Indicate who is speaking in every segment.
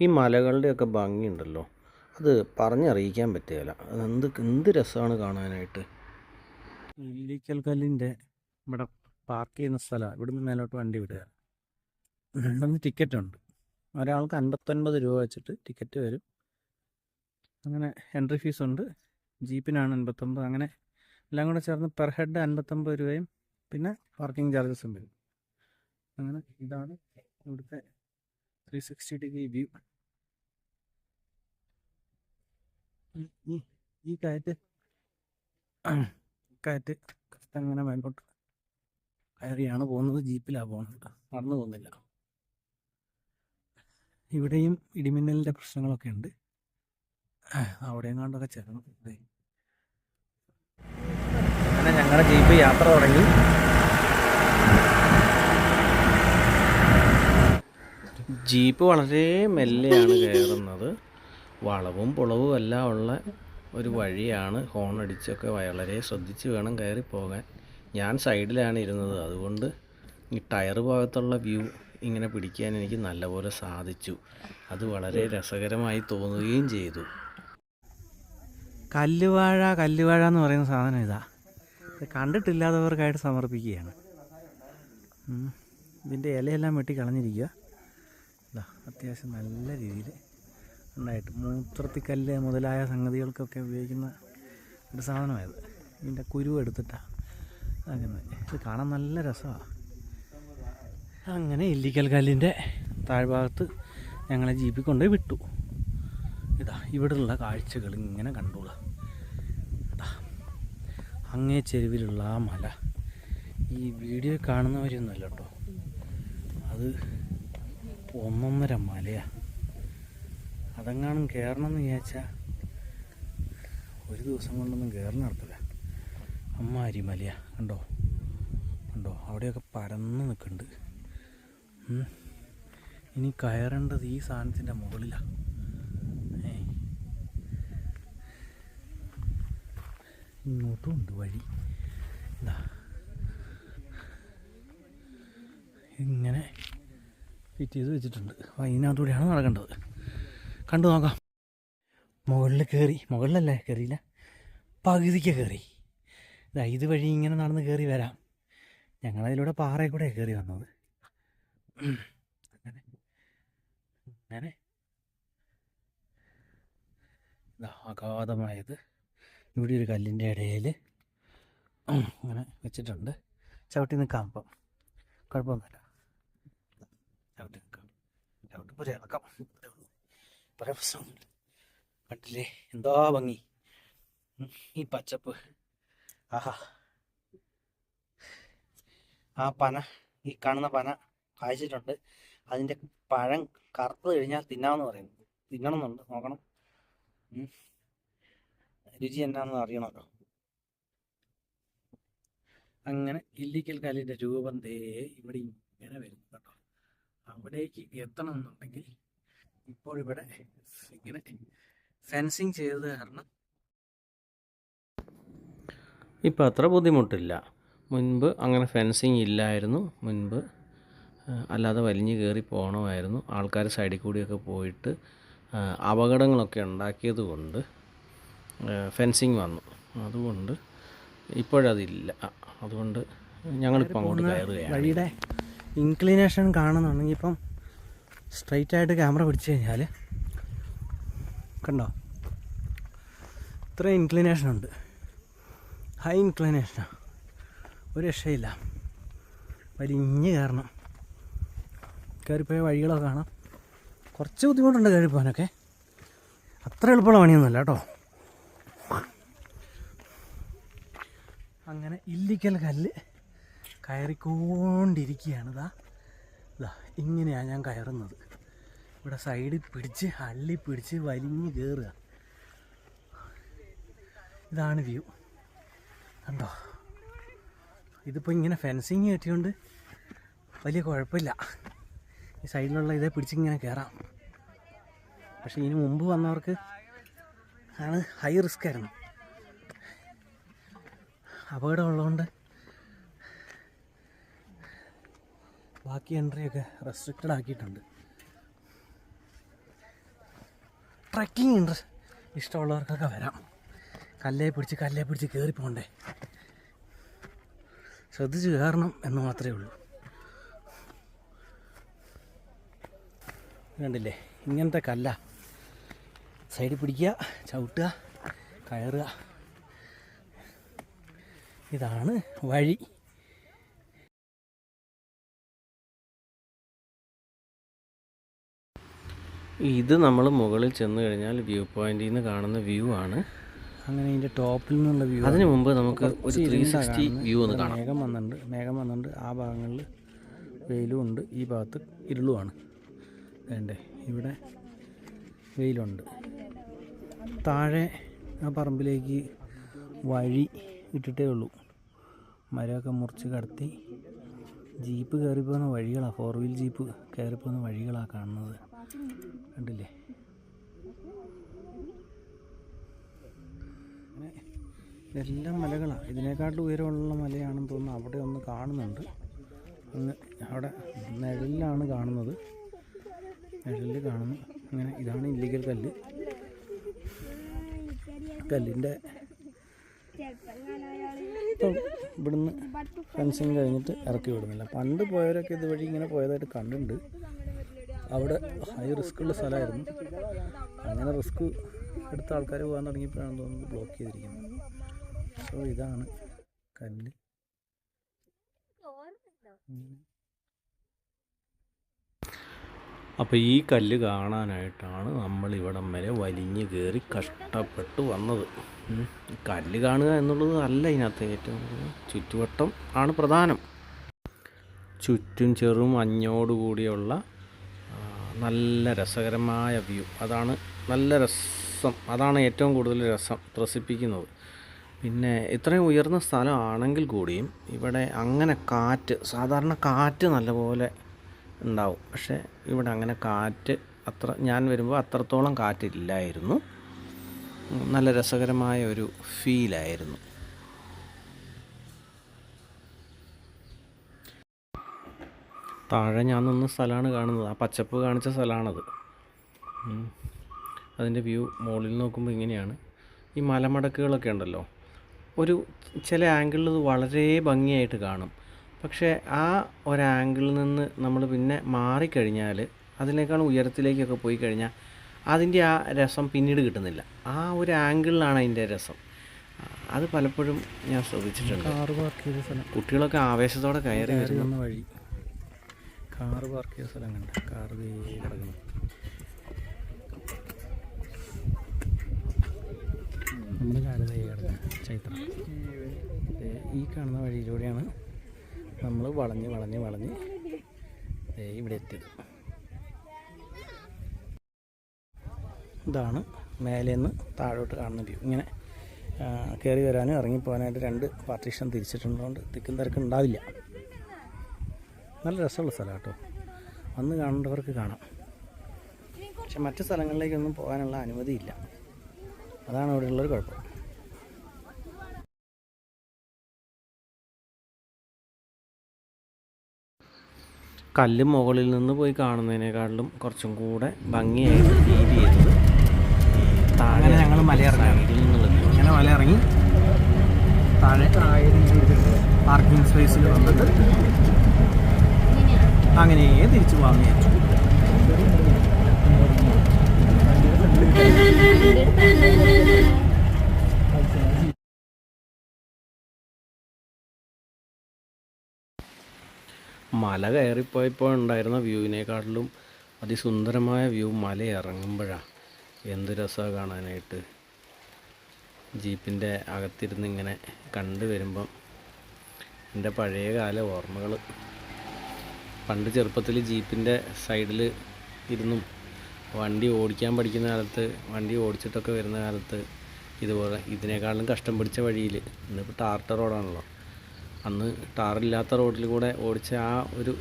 Speaker 1: ഈ മലകളുടെയൊക്കെ ഭംഗിയുണ്ടല്ലോ. അത് പറഞ്ഞറിയിക്കാൻ പറ്റുകയില്ല എന്ത് എന്ത് രസമാണ് കാണാനായിട്ട്? ഇല്ലിക്കൽ കല്ലിന്റെ ഇവിടെ പാർക്ക് ചെയ്യുന്ന സ്ഥലമാണ് ഇവിടുന്ന് മേലോട്ട് വണ്ടി വിടുക. രണ്ടൊന്ന് ടിക്കറ്റ് ഉണ്ട്. ഒരാൾക്ക് അൻപത്തൊൻപത് രൂപ വെച്ചിട്ട് ടിക്കറ്റ് വരും. അങ്ങനെ എൻട്രി ഫീസ് ഉണ്ട്. ജീപ്പിനാണ് അൻപത്തൊമ്പത് അങ്ങനെ എല്ലാം കൂടെ ചേർന്ന് പെർ ഹെഡ് അൻപത്തൊമ്പത് രൂപയും പിന്നെ പാർക്കിംഗ് ചാർജസും വരും. അങ്ങനെ ഇതാണ് ഇവിടുത്തെ ത്രീ സിക്സ്റ്റി ഡിഗ്രി വ്യൂ ഈ കയറ്റ് കയറ്റ് അങ്ങനെ മേലോട്ട് കയറിയാണ് പോകുന്നത്. ജീപ്പിലാണ് പോകുന്നത്. നടന്നു പോകുന്നില്ല. ഇവിടെയും ഇടിമിന്നലിന്റെ പ്രശ്നങ്ങളൊക്കെ ഉണ്ട്. അവിടെയും കണ്ടൊക്കെ ചേർന്ന്. അങ്ങനെ ഞങ്ങളുടെ ജീപ്പ് യാത്ര തുടങ്ങി. ജീപ്പ് വളരെ മെല്ലെയാണ് കയറുന്നത്. വളവും പുളവും എല്ലാം ഉള്ള ഒരു വഴിയാണ് ഹോൺ അടിച്ചൊക്കെ വളരെ ശ്രദ്ധിച്ച് വേണം കയറി പോകാൻ. ഞാൻ സൈഡിലാണ് ഇരുന്നത്. അതുകൊണ്ട് ഈ ടയർ ഭാഗത്തുള്ള വ്യൂ ഇങ്ങനെ പിടിക്കാൻ എനിക്ക് നല്ലപോലെ സാധിച്ചു. അത് വളരെ രസകരമായി തോന്നുകയും ചെയ്തു. കല്ലുവാഴ കല്ലുവാഴ എന്ന് പറയുന്ന സാധനം ഇതാ. കണ്ടിട്ടില്ലാത്തവർക്കായിട്ട് സമർപ്പിക്കുകയാണ്. ഇതിന്റെ ഇലയെല്ലാം വെട്ടി കളഞ്ഞിരിക്കുക. അത്യാവശ്യം നല്ല രീതിയിൽ ഉണ്ടായിട്ട്. മൂത്രത്തിക്കല്ല് മുതലായ സംഗതികൾക്കൊക്കെ ഉപയോഗിക്കുന്ന ഒരു സാധനമായത്. ഇതിന്റെ കുരു എടുത്തിട്ടാണ് അങ്ങനെ ഇത് കാണാൻ നല്ല രസമാണ് അങ്ങനെ ഇല്ലിക്കൽ കല്ലിന്റെ താഴ്ഭാഗത്ത് ഞങ്ങളെ ജീപ്പിൽ കൊണ്ടുപോയി വിട്ടു. ഇതാ ഇവിടെയുള്ള കാഴ്ചകൾ ഇങ്ങനെ കണ്ടോളാം. അങ്ങേ ചെരുവിലുള്ള ആ മല. ഈ വീഡിയോ കാണുന്നവരൊന്നുമല്ല കേട്ടോ. അത് ഒന്നൊന്നര മലയാണ് അതെങ്ങാനും കയറണം എന്ന് വിചാരിച്ചാൽ ഒരു ദിവസം കൊണ്ടൊന്നും കയറി നടത്തില്ല. അമ്മാരി മലയാ. കണ്ടോ? കണ്ടോ? അവിടെയൊക്കെ പരന്ന് നിൽക്കുന്നുണ്ട് ഇനി കയറേണ്ടത് ഈ സാധനത്തിന്റെ മുകളിലാണ് ഇങ്ങോട്ടും ഉണ്ട് വഴി. ഇങ്ങനെ ഫിറ്റ് ചെയ്ത് വെച്ചിട്ടുണ്ട്. അപ്പോൾ അതിനകത്തൂടെയാണ് നടക്കേണ്ടത്? കണ്ടു നോക്കാം. മുകളിൽ കയറി മുകളിലല്ലേ കയറിയില്ല പകുതിക്ക് കയറി ഇതാ വഴി ഇങ്ങനെ നടന്ന് കയറി വരാം. ഞങ്ങളതിലൂടെ പാറയിൽ കൂടെ കയറി വന്നത്. അങ്ങനെ. അങ്ങനെ അഗാധമായത്. ഇവിടെ ഒരു കല്ലിന്റെ ഇടയിൽ അങ്ങനെ വെച്ചിട്ടുണ്ട്. ചവിട്ടി നിൽക്കാം അപ്പം. കുഴപ്പമൊന്നുമില്ല. ചവിട്ടി നിൽക്കാം ചവിട്ടി പോലെ ഇറക്കാം ഇത്രേ ഉള്ളൂ. കണ്ടില്ലേ? എന്താ ഭംഗി? ഈ പച്ചപ്പ്. ആഹാ. ആ പന ഈ കാണുന്ന പന കായ്ച്ചിട്ടുണ്ട്. അതിന്റെ പഴം കറുത്ത് കഴിഞ്ഞാൽ തിന്നാമെന്ന് പറയുന്നു തിന്നണമെന്നുണ്ട് നോക്കണം. രുചി എന്നാണെന്ന് അറിയണമല്ലോ. അങ്ങനെ ഇല്ലിക്കൽ കല്ലിന്റെ രൂപം ദേ ഇവിടെ ഇങ്ങനെ വരുന്നു കേട്ടോ. അവിടേക്ക് എത്തണം എന്നുണ്ടെങ്കിൽ ഇപ്പോൾ ഇവിടെ ഇങ്ങനെ ഫെൻസിങ് ചെയ്തത് കാരണം ഇപ്പം അത്ര ബുദ്ധിമുട്ടില്ല. മുൻപ് അങ്ങനെ ഫെൻസിങ് ഇല്ലായിരുന്നു. മുൻപ് അല്ലാതെ വലിഞ്ഞു കയറി പോകണമായിരുന്നു. ആൾക്കാർ സൈഡിൽ കൂടിയൊക്കെ പോയിട്ട് അപകടങ്ങളൊക്കെ ഉണ്ടാക്കിയത് കൊണ്ട് ഫെൻസിങ് വന്നു. അതുകൊണ്ട് ഇപ്പോഴതില്ല. അതുകൊണ്ട് ഞങ്ങളിപ്പോൾ അങ്ങോട്ട് കയറുകയാണ്. ഇൻക്ലിനേഷൻ കാണുന്നുണ്ടെങ്കിൽ ഇപ്പം സ്ട്രൈറ്റ് ആയിട്ട് ക്യാമറ പിടിച്ചു കഴിഞ്ഞാൽ കണ്ടോ? ഇത്ര ഇൻക്ലിനേഷൻ ഉണ്ട്. ഹൈ ഇൻക്ലിനേഷനാണ് ഒരു രക്ഷയില്ല. വലിഞ്ഞ് കയറണം. കയറിപ്പോയ വഴികളൊക്കെ കാണാം. കുറച്ച് ബുദ്ധിമുട്ടുണ്ട് കയറിപ്പോകാനൊക്കെ അത്ര എളുപ്പമുള്ള പണിയൊന്നുമല്ല കേട്ടോ. അങ്ങനെ ഇല്ലിക്കൽ കല്ല് കയറിക്കൊണ്ടിരിക്കുകയാണ്. ഇതാ ഇതാ ഇങ്ങനെയാണ് ഞാൻ കയറുന്നത്. ഇവിടെ സൈഡിൽ പിടിച്ച് അള്ളി പിടിച്ച് വലിഞ്ഞ് കയറുക ഇതാണ് വ്യൂ. കണ്ടോ? ഇതിപ്പോൾ ഇങ്ങനെ ഫെൻസിങ് കെട്ടിയോണ്ട് വലിയ കുഴപ്പമില്ല. ഈ സൈഡിലുള്ള ഇതേ പിടിച്ചിങ്ങനെ കയറാം പക്ഷേ ഇതിന് മുമ്പ് വന്നവർക്ക് ആണ് ഹൈ റിസ്ക് ആയിരുന്നു. അപകടമുള്ളതുകൊണ്ട് ബാക്കി എൻട്രിയൊക്കെ റെസ്ട്രിക്റ്റഡ് ആക്കിയിട്ടുണ്ട്.
Speaker 2: ട്രക്കിംഗ് ഉണ്ട്. ഇഷ്ടമുള്ളവർക്കൊക്കെ വരാം. കല്ലേ പിടിച്ച് കല്ലേ പിടിച്ച് കയറി പോകണ്ടേ? ശ്രദ്ധിച്ച് കയറണം എന്ന് മാത്രമേ ഉള്ളൂ. കണ്ടില്ലേ? ഇങ്ങനത്തെ കല്ല. സൈഡിൽ പിടിക്കുക ചവിട്ടുക കയറുക. ഇതാണ് വഴി. ഇത് നമ്മൾ മുകളിൽ ചെന്ന് കഴിഞ്ഞാൽ വ്യൂ പോയിന്റിൽ നിന്ന് കാണുന്ന വ്യൂ ആണ്. അങ്ങനെ ഇതിന്റെ ടോപ്പിൽ നിന്നുള്ള വ്യൂ അതിന് മുമ്പ് നമുക്ക് ഒരു ത്രീ സിക്സ്റ്റി വ്യൂ ഒന്ന് കാണാം. മേഘം വന്നിട്ടുണ്ട്. മേഘം വന്നിട്ടുണ്ട്. ആ ഭാഗങ്ങളിൽ വെയിലും ഉണ്ട്. ഈ ഭാഗത്ത് ഇരുളുമാണ്. വേണ്ടേ? ഇവിടെ വെയിലുണ്ട്. താഴെ ആ പറമ്പിലേക്ക് വഴി ഇട്ടിട്ടേ ഉള്ളൂ. മരമൊക്കെ മുറിച്ച് കടത്തി ജീപ്പ് കയറിപ്പോകുന്ന വഴികളാണ് ഫോർ വീൽ ജീപ്പ് കയറിപ്പോകുന്ന വഴികളാണ് കാണുന്നത്. കണ്ടില്ലേ? അങ്ങനെ മലകളാണ് ഇതിനേക്കാട്ടും ഉയരമുള്ള മലയാണെന്ന് തോന്നുന്നു. അവിടെ ഒന്ന് കാണുന്നുണ്ട്. ഒന്ന് അവിടെ നിഴലിലാണ് കാണുന്നത്. നിഴലിൽ കാണുന്നു. അങ്ങനെ ഇതാണ് ഇല്ലീഗൽ കല്ല്. കല്ലിന്റെ ഇവിടുന്ന് ഫെൻസിങ് കഴിഞ്ഞിട്ട് ഇറക്കി വിടുന്നില്ല. പണ്ട് പോയവരൊക്കെ ഇതുവഴി ഇങ്ങനെ പോയതായിട്ട് കണ്ടിട്ടുണ്ട്. അവിടെ ഹൈ റിസ്ക് ഉള്ള സ്ഥലമായിരുന്നു. അങ്ങനെ റിസ്ക് എടുത്ത ആൾക്കാർ പോകാൻ തുടങ്ങിയപ്പോഴാണ് തോന്നുന്നത് ബ്ലോക്ക് ചെയ്തിരിക്കുന്നത്. സോ ഇതാണ് കല്ല്. അപ്പോൾ ഈ കല്ല് കാണാനായിട്ടാണ് നമ്മൾ ഇവിടം വരെ വലിഞ്ഞു കയറി കഷ്ടപ്പെട്ട് വന്നത്. കല്ല് കാണുക എന്നുള്ളത് അല്ല ഇതിനകത്ത് ഏറ്റവും ചുറ്റുവട്ടം ആണ് പ്രധാനം. ചുറ്റും ചെറും മഞ്ഞോടുകൂടിയുള്ള നല്ല രസകരമായ വ്യൂ. അതാണ് നല്ല രസം. അതാണ് ഏറ്റവും കൂടുതൽ രസം ത്രസിപ്പിക്കുന്നത്. പിന്നെ ഇത്രയും ഉയർന്ന സ്ഥലമാണെങ്കിൽ കൂടിയും ഇവിടെ അങ്ങനെ കാറ്റ് സാധാരണ കാറ്റ് നല്ലപോലെ ഉണ്ടാവും. പക്ഷേ ഇവിടെ അങ്ങനെ കാറ്റ് അത്ര ഞാൻ വരുമ്പോൾ അത്രത്തോളം കാറ്റില്ലായിരുന്നു. നല്ല രസകരമായ ഒരു ഫീലായിരുന്നു. താഴെ ഞാൻ നിന്ന സ്ഥലമാണ് കാണുന്നത്. ആ പച്ചപ്പ് കാണിച്ച സ്ഥലമാണത്. അതിന്റെ വ്യൂ മുകളിൽ നോക്കുമ്പോൾ ഇങ്ങനെയാണ്. ഈ മലമടക്കുകളൊക്കെ ഉണ്ടല്ലോ. ഒരു ചില ആംഗിളിൽ ഇത് വളരെ ഭംഗിയായിട്ട് കാണും. പക്ഷേ ആ ഒരു ആംഗിളിൽ നിന്ന് നമ്മൾ പിന്നെ മാറിക്കഴിഞ്ഞാൽ അതിനേക്കാൾ ഉയരത്തിലേക്കൊക്കെ പോയി കഴിഞ്ഞാൽ അതിന്റെ ആ രസം പിന്നീട് കിട്ടുന്നില്ല. ആ ഒരു ആംഗിളിലാണ് അതിന്റെ രസം. അത് പലപ്പോഴും ഞാൻ ശ്രദ്ധിച്ചിട്ടുണ്ട്. കുട്ടികളൊക്കെ ആവേശത്തോടെ കയറി വരുന്ന.
Speaker 1: വഴി. കാറ് പാർക്ക് ചെയ്ത സ്ഥലം കണ്ട. കാറ് ദേ കിടക്കുന്നു. നമ്മുടെ കാറ് ദേ ചൈത്ര. ഈ കാണുന്ന വഴിയിലൂടെയാണ് നമ്മൾ വളഞ്ഞ് വളഞ്ഞ് വളഞ്ഞ് ഇവിടെ എത്തിയത്. ഇതാണ് മേലേന്ന് താഴോട്ട് കാണുന്ന വ്യൂ. ഇങ്ങനെ കയറി വരാനും ഇറങ്ങി പോകാനായിട്ട് രണ്ട് പാർട്ടീഷൻ തിരിച്ചിട്ടുള്ളതുകൊണ്ട് തിക്കും തിരക്കും ഉണ്ടാവില്ല നല്ല രസമുള്ള സ്ഥലം കേട്ടോ വന്ന് കാണേണ്ടവർക്ക് കാണാം. പക്ഷെ മറ്റ് സ്ഥലങ്ങളിലേക്കൊന്നും പോകാനുള്ള അനുമതിയില്ല. അതാണ് അവിടെ ഉള്ളൊരു കുഴപ്പം.
Speaker 2: കല്ല് മുകളിൽ നിന്ന് പോയി കാണുന്നതിനേക്കാളും കുറച്ചും കൂടെ ഭംഗിയായിട്ട് ഫീൽ ചെയ്തത് താഴെ
Speaker 1: അങ്ങനെ ഞങ്ങൾ
Speaker 2: മലയിറങ്ങി.
Speaker 1: അങ്ങനെ മല ഇറങ്ങി താഴെ പാർക്കിംഗ് സ്പേസിൽ വന്നിട്ട് അങ്ങനെ തിരിച്ചു വിചാരിച്ചു
Speaker 2: മല കയറിപ്പോയപ്പോൾ ഉണ്ടായിരുന്ന വ്യൂവിനേക്കാട്ടിലും അതിസുന്ദരമായ വ്യൂ മല ഇറങ്ങുമ്പോഴാണ് എന്ത് രസമാണ് കാണാനായിട്ട്. ജീപ്പിന്റെ അകത്തിരുന്ന് ഇങ്ങനെ കണ്ടു വരുമ്പം എന്റെ പഴയകാല ഓർമ്മകൾ പണ്ട് ചെറുപ്പത്തിൽ ജീപ്പിന്റെ സൈഡിൽ ഇരുന്നും വണ്ടി ഓടിക്കാൻ പഠിക്കുന്ന കാലത്ത് വണ്ടി ഓടിച്ചിട്ടൊക്കെ വരുന്ന കാലത്ത് ഇതുപോലെ ഇതിനേക്കാളും കഷ്ടം പിടിച്ച വഴിയിൽ ഇന്നിപ്പോൾ ടാർട്ട റോഡാണല്ലോ. അന്ന് ടാറില്ലാത്ത റോഡിൽ കൂടെ ഓടിച്ച ആ ഒരു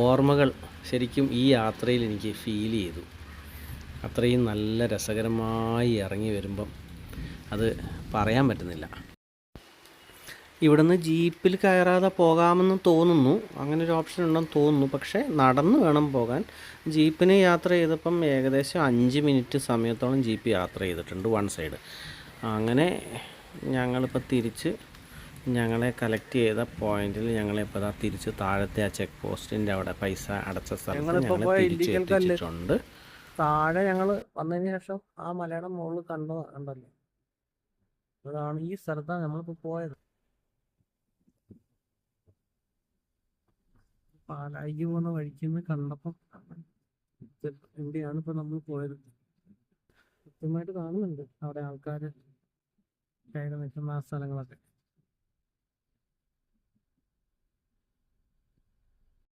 Speaker 2: ഓർമ്മകൾ ശരിക്കും ഈ യാത്രയിൽ എനിക്ക് ഫീൽ ചെയ്തു. അത്രയും നല്ല രസകരമായി ഇറങ്ങി വരുമ്പം അത് പറയാൻ പറ്റുന്നില്ല. ഇവിടുന്ന് ജീപ്പിൽ കയറാതെ പോകാമെന്ന് തോന്നുന്നു. അങ്ങനെ ഒരു ഓപ്ഷൻ ഉണ്ടെന്ന് തോന്നുന്നു. പക്ഷേ നടന്ന് വേണം പോകാൻ. ജീപ്പിന് യാത്ര ചെയ്തപ്പം ഏകദേശം അഞ്ച് മിനിറ്റ് സമയത്തോളം ജീപ്പ് യാത്ര ചെയ്തിട്ടുണ്ട് വൺ സൈഡ്. അങ്ങനെ ഞങ്ങളിപ്പോൾ തിരിച്ച് ഞങ്ങളെ കളക്ട് ചെയ്ത പോയിന്റിൽ ഞങ്ങളിപ്പോൾ ഇതാ തിരിച്ച് താഴത്തെ ആ ചെക്ക് പോസ്റ്റിന്റെ അവിടെ പൈസ അടച്ച സ്ഥലത്ത്
Speaker 1: ഞങ്ങളിപ്പോ
Speaker 2: ഞങ്ങളെ
Speaker 1: പോയ
Speaker 2: തിരിച്ച്
Speaker 1: ഇല്ലിക്കൽ കല്ല്.
Speaker 2: എത്തിച്ചിട്ടുണ്ട്.
Speaker 1: താഴെ ഞങ്ങൾ വന്നതിന് ശേഷം ആ മലയുടെ മുകളിൽ കണ്ടതാണ് കണ്ടല്ലോ? അതാണ് ഈ സ്ഥലത്താണ് നമ്മളിപ്പോൾ പോയത്. പാലായിക്ക് പോകുന്ന വഴിക്ക് കണ്ടപ്പം എവിടെയാണ് ഇപ്പൊ നമ്മൾ പോയത്? കൃത്യമായിട്ട് കാണുന്നുണ്ട്. അവിടെ ആൾക്കാർ കയറി നിൽക്കുന്ന ആ സ്ഥലങ്ങളൊക്കെ.